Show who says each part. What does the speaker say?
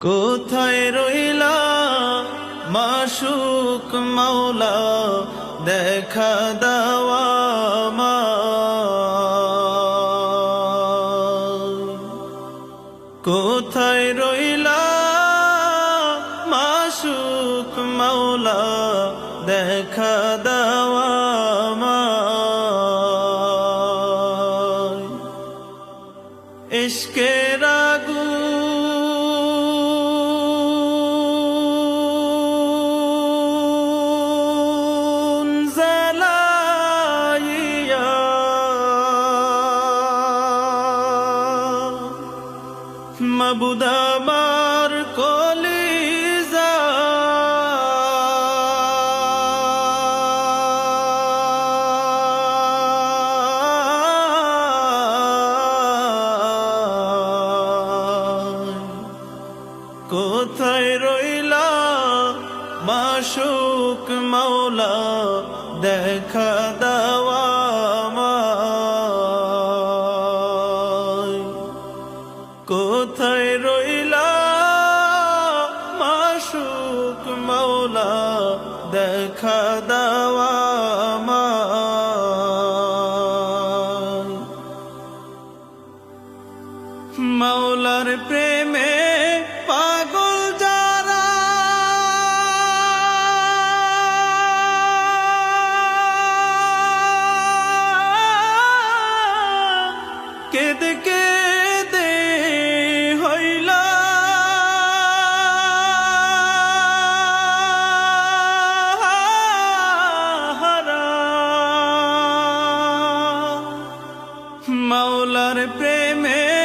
Speaker 1: কোথায় রইলা মাসুক মাওলা? দেখা দাওয়া কোথায় রইলা মাসুক মাওলা? দেখা দাওয়া ইশকের আগুন মাবুদ আমার কলিজা। কোথায় রইলা মাসুক মৌলা দেখা কোথায় রইলা মাসুক মাওলা দেখা দাওয়া। মাওলার প্রেমে পাগল যারা কেঁদে কে মৌলার প্রেমে